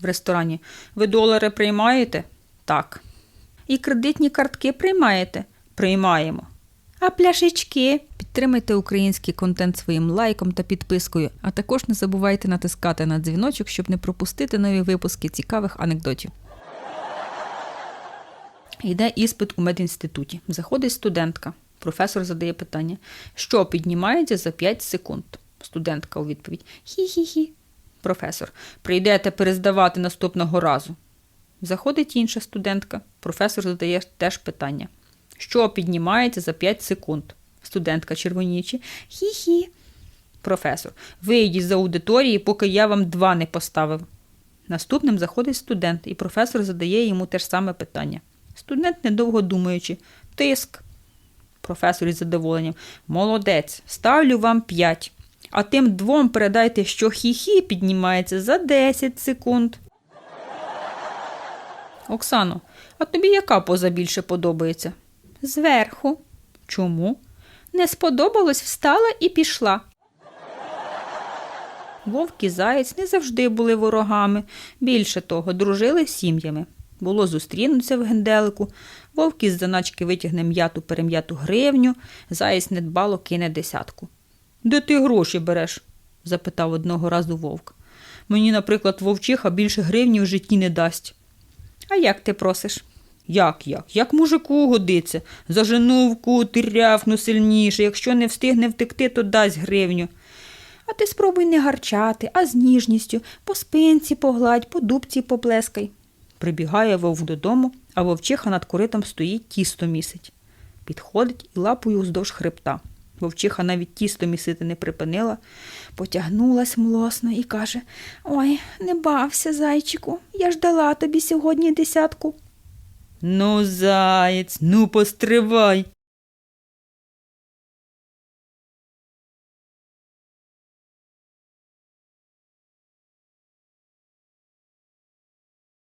в ресторані. Ви долари приймаєте? Так. І кредитні картки приймаєте? Приймаємо. А пляшечки? Підтримайте український контент своїм лайком та підпискою, а також не забувайте натискати на дзвіночок, щоб не пропустити нові випуски цікавих анекдотів. Йде іспит у медінституті. Заходить студентка. Професор задає питання: що піднімається за 5 секунд? Студентка у відповідь: Хі-хі-хі. Професор, прийдете перездавати наступного разу. Заходить інша студентка. Професор задає теж питання: що піднімається за 5 секунд? Студентка червоніючи. Хі-хі. Професор, вийдіть з аудиторії, поки я вам два не поставив. Наступним заходить студент, і професор задає йому те ж саме питання. Студент, недовго думаючи, тиск. Професор із задоволенням. Молодець, ставлю вам 5. А тим двом передайте, що хі-хі піднімається за 10 секунд. Оксано, а тобі яка поза більше подобається? Зверху. Чому? Не сподобалось, встала і пішла. Вовк і заєць не завжди були ворогами. Більше того, дружили сім'ями. Було зустрінуться в генделику, вовк із заначки витягне м'яту перем'яту гривню, заєць недбало кине десятку. Де ти гроші береш? запитав одного разу вовк. Мені, наприклад, вовчиха більше гривні в житті не дасть. А як ти просиш? Як як? Як мужику годиться? Зажену в кут рявкну сильніше. Якщо не встигне втекти, то дасть гривню. А ти спробуй не гарчати, а з ніжністю, по спинці погладь, по дубці поплескай. Прибігає вовк додому, а вовчиха над коритом стоїть тісто місить. Підходить і лапою уздовж хребта. Вовчиха навіть тісто місити не припинила, потягнулась млосно і каже Ой, не бався, зайчику, я ж дала тобі сьогодні десятку. Ну, заєць, ну постривай.